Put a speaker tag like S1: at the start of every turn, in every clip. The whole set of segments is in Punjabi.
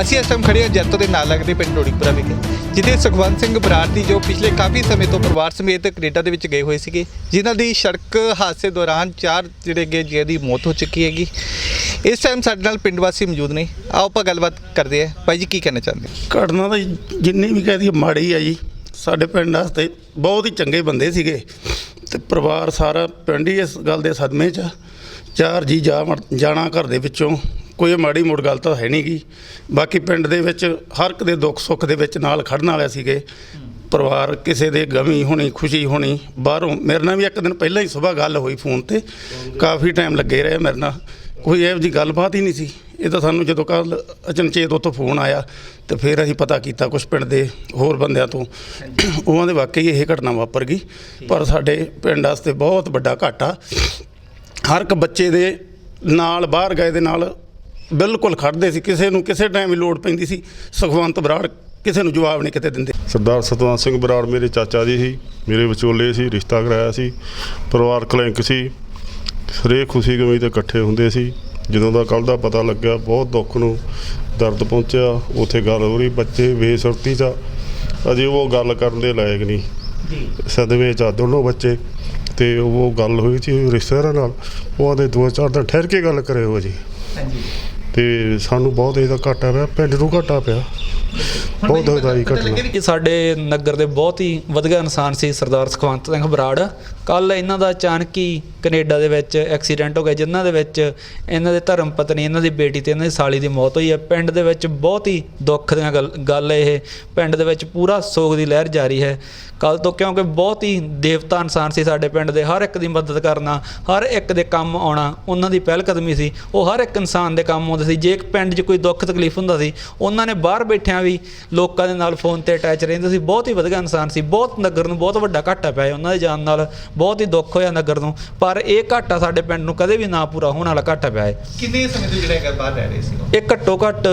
S1: ਅਸੀਂ ਇਸ ਟਾਈਮ ਖੜੇ ਹਾਂ ਜੈਤੋ ਦੇ ਨਾਲ ਲੱਗਦੇ ਪਿੰਡ ਰੋੜੀਪੁਰਾ ਵਿਖੇ, ਜਿੱਥੇ ਸੁਖਵੰਤ ਸਿੰਘ ਬਰਾੜ ਦੀ ਜੋ ਪਿਛਲੇ ਕਾਫੀ ਸਮੇਂ ਤੋਂ ਪਰਿਵਾਰ ਸਮੇਤ ਕੈਨੇਡਾ ਦੇ ਵਿੱਚ ਗਏ ਹੋਏ ਸੀਗੇ, ਜਿਨ੍ਹਾਂ ਦੀ ਸੜਕ ਹਾਦਸੇ ਦੌਰਾਨ ਚਾਰ ਜਿਹੜੇ ਗਏ ਜੀ ਦੀ ਮੌਤ ਹੋ ਚੁੱਕੀ ਹੈਗੀ। ਇਸ ਟਾਈਮ ਸਾਡੇ ਨਾਲ ਪਿੰਡ ਵਾਸੀ ਮੌਜੂਦ ਨੇ। ਆਓ ਆਪਾਂ ਗੱਲਬਾਤ ਕਰਦੇ ਹਾਂ। ਭਾਈ ਜੀ, ਕੀ ਕਹਿਣਾ ਚਾਹੁੰਦੇ
S2: ਘਟਨਾ ਤਾਂ ਜਿੰਨੀ ਵੀ ਕਹਿ ਮਾੜੀ ਆ ਜੀ। ਸਾਡੇ ਪਿੰਡ ਵਾਸਤੇ ਬਹੁਤ ਹੀ ਚੰਗੇ ਬੰਦੇ ਸੀਗੇ। ਤੇ ਪਰਿਵਾਰ ਸਾਰਾ ਪਿੰਡ ਹੀ ਇਸ ਗੱਲ ਦੇ ਸਦਮੇ 'ਚ ਚਾਰ ਜੀ ਜਾ ਮਰ- ਜਾਣਾ ਘਰ ਦੇ ਵਿੱਚੋਂ। ਕੋਈ ਮਾੜੀ ਮੋੜ ਗੱਲ ਤਾਂ ਹੈ ਨਹੀਂ ਗੀ। ਬਾਕੀ ਪਿੰਡ ਦੇ ਵਿੱਚ ਹਰ ਇੱਕ ਦੇ ਦੁੱਖ ਸੁੱਖ ਦੇ ਵਿੱਚ ਨਾਲ ਖੜਨ ਵਾਲੇ ਸੀਗੇ। ਪਰਿਵਾਰ ਕਿਸੇ ਦੇ ਗਮੀ ਹੋਣੀ, ਖੁਸ਼ੀ ਹੋਣੀ, ਬਾਹਰੋਂ ਮੇਰੇ ਨਾਲ ਵੀ ਇੱਕ ਦਿਨ ਪਹਿਲਾਂ ਹੀ ਸਵੇਰ ਗੱਲ ਹੋਈ ਫੋਨ ਤੇ। ਕਾਫੀ ਟਾਈਮ ਲੱਗੇ ਰਹੇ ਮੇਰੇ ਨਾਲ। ਕੋਈ ਇਹੋ ਜਿਹੀ ਗੱਲਬਾਤ ਹੀ ਨਹੀਂ ਸੀ। ਇਹ ਤਾਂ ਸਾਨੂੰ ਜਦੋਂ ਕੱਲ ਅਚਨਚੇਤ ਉੱਥੋਂ ਫੋਨ ਆਇਆ ਤੇ ਫਿਰ ਅਸੀਂ ਪਤਾ ਕੀਤਾ ਕੁਝ ਪਿੰਡ ਦੇ ਹੋਰ ਬੰਦਿਆਂ ਤੋਂ। ਉਹਨਾਂ ਦੇ ਵਾਕਈ ਇਹ ਘਟਨਾ ਵਾਪਰ ਗਈ। ਪਰ ਸਾਡੇ ਪਿੰਡ ਵਾਸਤੇ ਬਹੁਤ ਵੱਡਾ ਘਾਟਾ। ਹਰ ਇੱਕ ਬੱਚੇ ਦੇ ਨਾਲ ਬਾਹਰ ਗਏ ਦੇ ਨਾਲ ਬਿਲਕੁਲ ਖੜਦੇ ਸੀ ਕਿਸੇ ਨੂੰ ਕਿਸੇ ਟਾਈਮ ਵੀ ਲੋੜ ਪੈਂਦੀ ਸੀ। ਸੁਖਵੰਤ ਬਰਾੜ ਕਿਸੇ ਨੂੰ ਜਵਾਬ ਨਹੀਂ ਕਿਤੇ ਦਿੰਦੇ।
S3: ਸਰਦਾਰ ਸਤਵੰਤ ਸਿੰਘ ਬਰਾੜ ਮੇਰੇ ਚਾਚਾ ਜੀ ਸੀ ਮੇਰੇ ਵਿਚੋਲੇ ਸੀ ਰਿਸ਼ਤਾ ਕਰਾਇਆ ਸੀ ਪਰਿਵਾਰਕ ਲਿੰਕ ਸੀ। ਹਰੇਕ ਖੁਸ਼ੀ ਗਮੀ ਤੇ ਇਕੱਠੇ ਹੁੰਦੇ ਸੀ। ਜਦੋਂ ਦਾ ਕੱਲ ਦਾ ਪਤਾ ਲੱਗਿਆ ਬਹੁਤ ਦੁੱਖ ਨੂੰ ਦਰਦ ਪਹੁੰਚਿਆ। ਉੱਥੇ ਗੱਲ ਹੋ ਰਹੀ ਬੱਚੇ ਬੇਸੁਰਤੀ ਚ ਆ। ਅਜੇ ਉਹ ਗੱਲ ਕਰਨ ਦੇ ਲਾਇਕ ਨਹੀਂ। ਸਦਮੇ ਚ ਆ ਦੋਨੋਂ ਬੱਚੇ। ਤੇ ਉਹ ਗੱਲ ਹੋਈ ਸੀ ਰਿਸ਼ਤੇਦਾਰਾਂ ਨਾਲ ਉਹ ਆਦੇ ਦੋ ਚਾਰ ਦਿਨ ਠਹਿਰ ਕੇ ਗੱਲ ਕਰੇ ਹੋ ਜੀ।
S1: ਹਾਂਜੀ।
S3: ਤੇ ਸਾਨੂੰ ਬਹੁਤ ਇਹਦਾ ਘਾਟਾ ਪਿਆ ਪਿੰਡ ਨੂੰ ਘਾਟਾ ਪਿਆ। ਬਹੁਤ ਦੁਖਦਾਈ ਘਟਨਾ।
S4: ਇਹ ਸਾਡੇ ਨਗਰ ਦੇ ਬਹੁਤ ਹੀ ਵਧੀਆ ਇਨਸਾਨ ਸੀ ਸਰਦਾਰ ਸੁਖਵੰਤ ਸਿੰਘ ਬਰਾੜ। ਕੱਲ ਇਹਨਾਂ ਦਾ ਅਚਾਨਕ ਹੀ ਕੈਨੇਡਾ ਦੇ ਵਿੱਚ ਐਕਸੀਡੈਂਟ ਹੋ ਗਿਆ, ਜਿਨ੍ਹਾਂ ਦੇ ਵਿੱਚ ਇਹਨਾਂ ਦੇ ਧਰਮ ਪਤਨੀ, ਇਹਨਾਂ ਦੀ ਬੇਟੀ ਤੇ ਇਹਨਾਂ ਦੀ ਸਾਲੀ ਦੀ ਮੌਤ ਹੋਈ ਹੈ। ਪਿੰਡ ਦੇ ਵਿੱਚ ਬਹੁਤ ਹੀ ਦੁੱਖ ਦੀਆਂ ਗੱਲ ਗੱਲ ਇਹ ਪਿੰਡ ਦੇ ਵਿੱਚ ਪੂਰਾ ਸੋਗ ਦੀ ਲਹਿਰ ਜਾਰੀ ਹੈ। ਕੱਲ ਤੋਂ ਕਿਉਂਕਿ ਬਹੁਤ ਹੀ ਦੇਵਤਾ ਇਨਸਾਨ ਸੀ ਸਾਡੇ ਪਿੰਡ ਦੇ, ਹਰ ਇੱਕ ਦੀ ਮਦਦ ਕਰਨਾ, ਹਰ ਇੱਕ ਦੇ ਕੰਮ ਆਉਣਾ, ਉਹਨਾਂ ਦੀ ਪਹਿਲ ਕਦਮੀ ਸੀ, ਉਹ ਹਰ ਇੱਕ ਇਨਸਾਨ ਦੇ ਕੰਮ ਆਉਂਦੇ ਸੀ। ਜੇ ਇੱਕ ਪਿੰਡ 'ਚ ਕੋਈ ਦੁੱਖ ਤਕਲੀਫ ਹੁੰਦਾ ਸੀ, ਉਹਨਾਂ ਨੇ ਬਾਹਰ ਬੈਠਿਆਂ ਵੀ ਲੋਕਾਂ ਦੇ ਨਾਲ ਫੋਨ ਤੇ ਅਟੈਚ ਰਹਿੰਦੇ ਸੀ। ਬਹੁਤ ਹੀ ਵਧੀਆ ਇਨਸਾਨ ਸੀ, ਬਹੁਤ ਨਗਰ ਨੂੰ ਬਹੁਤ ਵੱਡਾ ਘਾਟਾ ਪਿਆ ਉਹਨਾਂ ਦੇ ਜਾਣ ਨਾਲ ਬਹੁਤ ਹੀ ਦੁੱਖ ਹੋਇਆ ਨਗਰ ਨੂੰ ਪਰ ਇਹ ਘਾਟਾ ਸਾਡੇ ਪਿੰਡ ਨੂੰ ਕਦੇ ਵੀ ਨਾ ਪੂਰਾ ਹੋਣ ਵਾਲਾ ਘਾਟਾ ਪਿਆ ਹੈ।
S1: ਕਿੰਨੇ ਸਮੇਂ ਤੋਂ ਜਿਹੜਾ ਬਾਹਰ ਰਹਿ ਰਹੇ ਸੀ?
S4: ਇਹ ਘੱਟੋ ਘੱਟ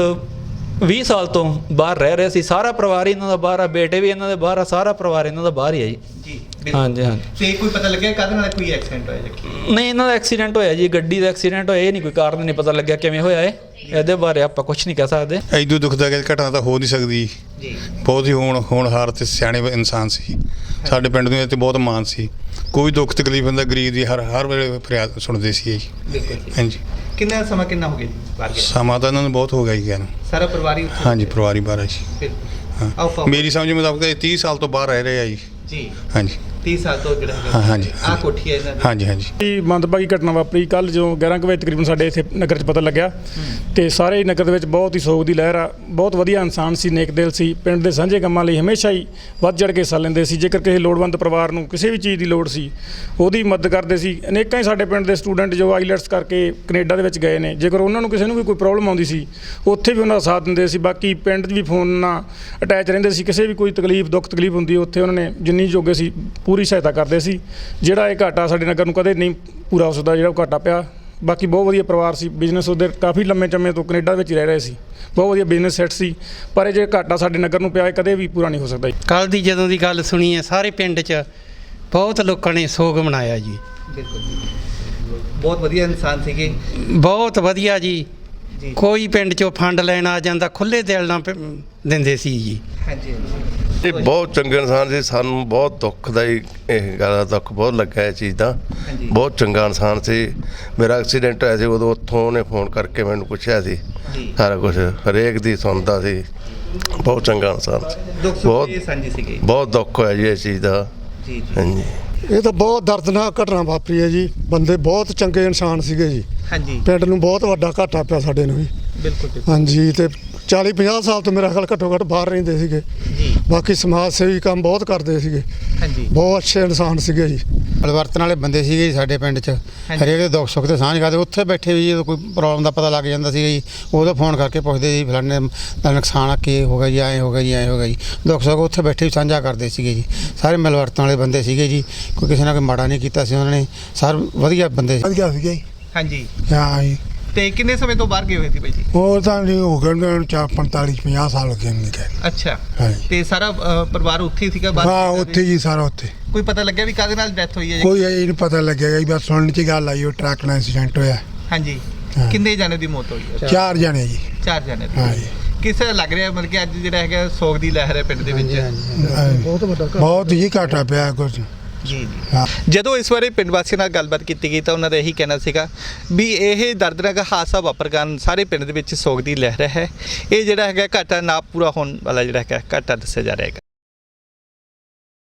S4: 20 ਸਾਲ ਤੋਂ ਬਾਹਰ ਰਹਿ ਰਹੇ ਸੀ। ਸਾਰਾ ਪਰਿਵਾਰ ਹੀ ਇਹਨਾਂ ਦਾ ਬਾਹਰ ਆ ਬੇਟੇ ਵੀ ਇਹਨਾਂ ਦੇ ਬਾਹਰ ਆ ਸਾਰਾ ਪਰਿਵਾਰ ਇਹਨਾਂ ਦਾ ਬਾਹਰ ਹੀ ਹੈ ਜੀ।
S1: ਜੀ
S4: ਹਾਂਜੀ ਹਾਂਜੀ।
S1: ਤੇ ਕੋਈ ਪਤਾ ਲੱਗਿਆ ਕਦ ਨਾਲ ਕੋਈ ਐਕਸੀਡੈਂਟ ਹੋਇਆ ਜਾਂ ਕੀ?
S4: ਨਹੀਂ ਇਹਨਾਂ ਦਾ ਐਕਸੀਡੈਂਟ ਹੋਇਆ ਜੀ ਗੱਡੀ ਦਾ ਐਕਸੀਡੈਂਟ ਹੋਇਆ ਇਹ ਨਹੀਂ ਕੋਈ ਕਾਰਨ ਨਹੀਂ ਪਤਾ ਲੱਗਿਆ ਕਿਵੇਂ ਹੋਇਆ ਇਹ। ਇਹਦੇ ਬਾਰੇ ਆਪਾਂ ਕੁਝ ਨਹੀਂ ਕਹਿ ਸਕਦੇ।
S5: ਐਦੂ ਦੁਖਦਾਇਕ ਘਟਨਾ ਤਾਂ ਹੋ ਨਹੀਂ ਸਕਦੀ।
S1: ਜੀ।
S5: ਬਹੁਤ ਹੀ ਹੋਣ ਹੋਣਹਾਰ ਤੇ ਸਿਆਣੇ ਇਨਸਾਨ ਸੀ। ਸਾਡੇ ਪਿੰਡ ਨੂੰ ਇਹ ਤੇ ਬਹੁਤ ਮਾਣ ਸੀ। ਕੋਈ ਦੁੱਖ ਤਕਲੀਫ ਹੁੰਦਾ ਗਰੀਬ ਦੀ ਹਰ ਹਰ ਵੇਲੇ ਫਰਿਆਦ ਸੁਣਦੇ ਸੀ ਜੀ।
S1: ਬਿਲਕੁਲ ਜੀ।
S5: ਹਾਂਜੀ।
S1: ਕਿੰਨਾ ਸਮਾਂ ਕਿੰਨਾ ਹੋ ਗਿਆ ਜੀ ਬਾਹਰ ਗਿਆ
S5: ਸਮਾਂ ਤਾਂ ਇਹਨਾਂ ਨੂੰ ਬਹੁਤ ਹੋ ਗਿਆ ਜੀ ਨੂੰ
S1: ਸਾਰਾ ਪਰਿਵਾਰ ਹੀ ਉੱਥੇ
S5: ਹਾਂਜੀ ਪਰਿਵਾਰੀ ਬਾਰੇ ਜੀ।
S1: ਬਿਲਕੁਲ। ਆਓ
S5: ਹਾਂ
S1: ਪਾਓ।
S5: ਮੇਰੀ ਸਮਝ ਮੁਤਾਬਕ ਇਹ 30 ਸਾਲ ਤੋਂ ਬਾਹਰ ਰਹਿ ਰਹੇ ਆ ਜੀ।
S1: ਜੀ।
S5: ਹਾਂਜੀ।
S1: 30 ਸਾਲ ਤੋਂ ਜਿਹੜਾ
S5: ਹਾਂ, ਹਾਂਜੀ,
S1: ਆ
S5: ਹਾਂਜੀ।
S1: ਕੋਠੀ ਹੈ ਇਹਨਾਂ ਦੀ।
S5: ਹਾਂਜੀ ਹਾਂਜੀ।
S6: ਇਹ ਮੰਦਭਾਗੀ ਘਟਨਾ ਵਾਪਰੀ। ਕੱਲ ਜੋ 11 ਕੁ ਵਜੇ ਤਕਰੀਬਨ ਸਾਡੇ ਇੱਥੇ ਨਗਰ 'ਚ ਪਤਾ ਲੱਗਿਆ। ਤੇ ਸਾਰੇ ਹੀ ਨਗਰ ਦੇ ਵਿੱਚ ਬਹੁਤ ਹੀ ਸੋਗ ਦੀ ਲਹਿਰ ਆ। ਬਹੁਤ ਵਧੀਆ ਇਨਸਾਨ ਸੀ ਨੇਕ ਦਿਲ ਸੀ। ਪਿੰਡ ਦੇ ਸਾਂਝੇ ਕੰਮਾਂ ਲਈ ਹਮੇਸ਼ਾ ਹੀ ਵੱਧ ਚੜ ਕੇ ਹਿੱਸਾ ਲੈਂਦੇ ਸੀ। ਜੇਕਰ ਕਿਸੇ ਲੋੜਵੰਦ ਪਰਿਵਾਰ ਨੂੰ ਕਿਸੇ ਵੀ ਚੀਜ਼ ਦੀ ਲੋੜ ਸੀ ਉਹਦੀ ਮਦਦ ਕਰਦੇ ਸੀ। ਅਨੇਕਾਂ ਹੀ ਸਾਡੇ ਪਿੰਡ ਦੇ ਸਟੂਡੈਂਟ ਜੋ ਆਈਲੈਟਸ ਕਰਕੇ ਕੈਨੇਡਾ ਦੇ ਵਿੱਚ ਗਏ ਨੇ। ਜੇਕਰ ਉਹਨਾਂ ਨੂੰ ਕਿਸੇ ਨੂੰ ਵੀ ਕੋਈ ਪ੍ਰੋਬਲਮ ਆਉਂਦੀ ਸੀ ਉੱਥੇ ਵੀ ਉਹਨਾਂ ਦਾ ਸਾਥ ਦਿੰਦੇ ਸੀ। ਬਾਕੀ ਪਿੰਡ 'ਚ ਵੀ ਫੋਨ ਨਾਲ ਅਟੈਚ ਰਹਿੰਦੇ ਸੀ। ਕਿਸੇ ਵੀ ਕੋਈ ਤਕਲੀਫ ਦੁੱਖ ਤਕਲੀਫ ਹੁੰਦੀ ਉੱਥੇ ਉਹਨਾਂ ਨੇ ਜਿੰਨੀ ਜੋਗੇ ਸੀ ਪੂਰੀ ਸਹਾਇਤਾ ਕਰਦੇ ਸੀ। ਜਿਹੜਾ ਇਹ ਘਾਟਾ ਸਾਡੇ ਨਗਰ ਨੂੰ ਕਦੇ ਨਹੀਂ ਪੂਰਾ ਹੋ ਸਕਦਾ ਜਿਹੜਾ ਉਹ ਘਾਟਾ ਪਿਆ। ਬਾਕੀ ਬਹੁਤ ਵਧੀਆ ਪਰਿਵਾਰ ਸੀ ਬਿਜ਼ਨਸ ਉਹਦੇ ਕਾਫੀ ਲੰਮੇ ਚੰਮੇ ਤੋਂ ਕੈਨੇਡਾ ਵਿੱਚ ਹੀ ਰਹਿ ਰਹੇ ਸੀ। ਬਹੁਤ ਵਧੀਆ ਬਿਜ਼ਨਸ ਸੈੱਟ ਸੀ। ਪਰ ਇਹ ਜੇ ਘਾਟਾ ਸਾਡੇ ਨਗਰ ਨੂੰ ਪਿਆ ਇਹ ਕਦੇ ਵੀ ਪੂਰਾ ਨਹੀਂ ਹੋ ਸਕਦਾ ਜੀ।
S7: ਕੱਲ ਦੀ ਜਦੋਂ ਦੀ ਗੱਲ ਸੁਣੀ ਹੈ ਸਾਰੇ ਪਿੰਡ 'ਚ ਬਹੁਤ ਲੋਕਾਂ ਨੇ ਸੋਗ ਮਨਾਇਆ ਜੀ।
S1: ਬਿਲਕੁਲ ਬਹੁਤ ਵਧੀਆ ਇਨਸਾਨ ਸੀਗੇ।
S7: ਬਹੁਤ ਵਧੀਆ ਜੀ।
S1: ਜੀ।
S7: ਕੋਈ ਪਿੰਡ 'ਚੋਂ ਫੰਡ ਲੈਣ ਆ ਜਾਂਦਾ ਖੁੱਲੇ ਦਿਲ ਨਾਲ ਦਿੰਦੇ ਸੀ ਜੀ।
S1: ਹਾਂਜੀ ਹਾਂਜੀ।
S8: ਇਹ ਬਹੁਤ ਚੰਗੇ ਇਨਸਾਨ ਸੀ ਸਾਨੂੰ ਬਹੁਤ ਦੁੱਖਦਾਈ ਇਹ ਗੱਲ ਦਾ ਦੁੱਖ ਬਹੁਤ ਲੱਗਾ ਇਹ ਚੀਜ਼ ਦਾ। ਬਹੁਤ ਚੰਗਾ ਇਨਸਾਨ ਸੀ। ਮੇਰਾ ਐਕਸੀਡੈਂਟ ਹੋਇਆ ਸੀ ਉਦੋਂ ਉੱਥੋਂ ਉਹਨੇ ਫੋਨ ਕਰਕੇ ਮੈਨੂੰ ਪੁੱਛਿਆ ਸੀ ਸਾਰਾ ਕੁਝ ਹਰੇਕ ਦੀ ਸੁਣਦਾ ਸੀ। ਬਹੁਤ ਚੰਗਾ ਇਨਸਾਨ ਸੀ। ਬਹੁਤ
S1: ਇਹ ਸਾਂਝੀ ਸੀਗੇ।
S8: ਬਹੁਤ ਦੁੱਖ ਹੋਇਆ ਜੀ ਇਸ ਚੀਜ਼ ਦਾ।
S1: ਜੀ ਜੀ।
S8: ਹਾਂਜੀ।
S9: ਇਹ ਤਾਂ ਬਹੁਤ ਦਰਦਨਾਕ ਘਟਨਾ ਵਾਪਰੀ ਹੈ ਜੀ। ਬੰਦੇ ਬਹੁਤ ਚੰਗੇ ਇਨਸਾਨ ਸੀਗੇ ਜੀ।
S1: ਹਾਂਜੀ।
S9: ਪਿੰਡ ਨੂੰ ਬਹੁਤ ਵੱਡਾ ਘਾਟਾ ਪਿਆ ਸਾਡੇ ਨੂੰ ਵੀ।
S1: ਬਿਲਕੁਲ ਬਿਲਕੁਲ।
S9: ਹਾਂਜੀ ਤੇ 40 50 ਸਾਲ ਤੋਂ ਮੇਰਾ ਖਿਆਲ ਘੱਟੋ ਘੱਟ ਬਾਹਰ ਰਹਿੰਦੇ ਸੀਗੇ।
S1: ਜੀ।
S9: ਬਾਕੀ ਸਮਾਜ ਸੇਵੀ ਕੰਮ ਬਹੁਤ ਕਰਦੇ ਸੀਗੇ।
S1: ਹਾਂਜੀ।
S9: ਬਹੁਤ ਅੱਛੇ ਇਨਸਾਨ ਸੀਗੇ ਜੀ।
S10: ਪਰਿਵਰਤਨ ਵਾਲੇ ਬੰਦੇ ਸੀਗੇ ਜੀ ਸਾਡੇ ਪਿੰਡ 'ਚ। ਹਰੇਕ ਦੇ ਦੁੱਖ ਸੁੱਖ ਤੇ ਸਾਂਝ ਕਰਦੇ। ਉੱਥੇ ਬੈਠੇ ਵੀ ਜਦੋਂ ਕੋਈ ਪ੍ਰੋਬਲਮ ਦਾ ਪਤਾ ਲੱਗ ਜਾਂਦਾ ਸੀਗਾ ਜੀ ਉਦੋਂ ਫੋਨ ਕਰਕੇ ਪੁੱਛਦੇ ਜੀ ਫਲਾਣੇ ਦਾ ਨੁਕਸਾਨ ਆ ਕੀ ਹੋ ਗਿਆ ਜੀ? ਐਂ ਹੋ ਗਿਆ ਜੀ ਐਂ ਹੋ ਗਿਆ ਜੀ। ਦੁੱਖ ਸੁੱਖ ਉੱਥੇ ਬੈਠੇ ਵੀ ਸਾਂਝਾ ਕਰਦੇ ਸੀਗੇ ਜੀ। ਸਾਰੇ ਮਿਲਵਰਤਨ ਵਾਲੇ ਬੰਦੇ ਸੀਗੇ ਜੀ। ਕੋਈ ਕਿਸੇ ਨਾਲ ਕੋਈ ਮਾੜਾ ਨਹੀਂ ਕੀਤਾ ਸੀ ਉਹਨਾਂ ਨੇ। ਸਾਰੇ ਵਧੀਆ ਬੰਦੇ ਸੀ।
S9: ਵਧੀਆ ਸੀਗੇ
S1: ਹਾਂਜੀ।
S9: ਹਾਂ ਜੀ।
S1: ਤੇ ਕਿੰਨੇ ਸਮੇਂ ਤੋਂ ਬਾਹਰ ਗਏ ਹੋਏ ਸੀ ਬਾਈ ਜੀ?
S9: ਹੋਰ ਤਾਂ ਨਹੀਂ ਹੋ ਗਏ ਨੇ 45 50 ਸਾਲ ਹੋ ਗਏ ਨੇ ਗਏ
S1: ਅੱਛਾ।
S9: ਹਾਂਜੀ।
S1: ਤੇ ਸਾਰਾ ਅ, ਪਰਿਵਾਰ ਉੱਥੇ ਹੀ ਸੀਗਾ ਬਾਹਰ?
S9: ਹਾਂ ਉੱਥੇ ਜੀ ਸਾਰਾ ਉੱਥੇ।
S1: ਕੋਈ ਪਤਾ ਲੱਗਿਆ ਵੀ ਕਾਹਦੇ ਨਾਲ ਡੈਥ ਹੋਈ ਹੈ ਜੀ?
S9: ਕੋਈ ਇਹ ਨਹੀਂ ਪਤਾ ਲੱਗੇਗਾ ਜੀ ਬਸ ਸੁਣਨ ਚ ਗੱਲ ਆਈ ਉਹ ਟਰੱਕ ਨਾਲ ਐਕਸੀਡੈਂਟ ਹੋਇਆ।
S1: ਹਾਂਜੀ।
S9: ਹਾਂ।
S1: ਕਿੰਨੇ ਜਾਣੇ ਦੀ ਮੌਤ ਹੋਈ ਹੈ?
S9: ਚਾਰ ਜਣੇ ਜੀ।
S1: ਚਾਰ ਜਾਣੇ ਦੀ।
S9: ਹਾਂ ਜੀ
S1: ਕਿਸ ਲੱਗ ਰਿਹਾ ਮਤਲਬ ਕਿ ਅੱਜ ਜਿਹੜਾ ਹੈਗਾ ਸੋਗ ਦੀ ਲਹਿਰ ਹੈ ਪਿੰਡ ਦੇ ਵਿੱਚ?
S9: ਬਹੁਤ ਵੱਡਾ ਘਰ
S11: ਬਹੁਤ ਹੀ ਘਾਟਾ ਪਿਆ ਕੁਝ
S1: ਜੀ ਜਦੋਂ ਇਸ ਬਾਰੇ ਪਿੰਡ ਵਾਸੀਆਂ ਨਾਲ ਗੱਲਬਾਤ ਕੀਤੀ ਗਈ ਤਾਂ ਉਹਨਾਂ ਦਾ ਇਹੀ ਕਹਿਣਾ ਸੀਗਾ ਵੀ ਇਹ ਦਰਦਨਾਕ ਹਾਦਸਾ ਵਾਪਰ ਕਾਰਨ ਸਾਰੇ ਪਿੰਡ ਦੇ ਵਿੱਚ ਸੋਗ ਦੀ ਲਹਿਰ ਹੈ। ਇਹ ਜਿਹੜਾ ਹੈਗਾ ਘਾਟਾ ਨਾ ਪੂਰਾ ਹੋਣ ਵਾਲਾ ਜਿਹੜਾ ਹੈਗਾ ਘਾਟਾ ਦੱਸਿਆ ਜਾ ਰਿਹਾ ਹੈਗਾ।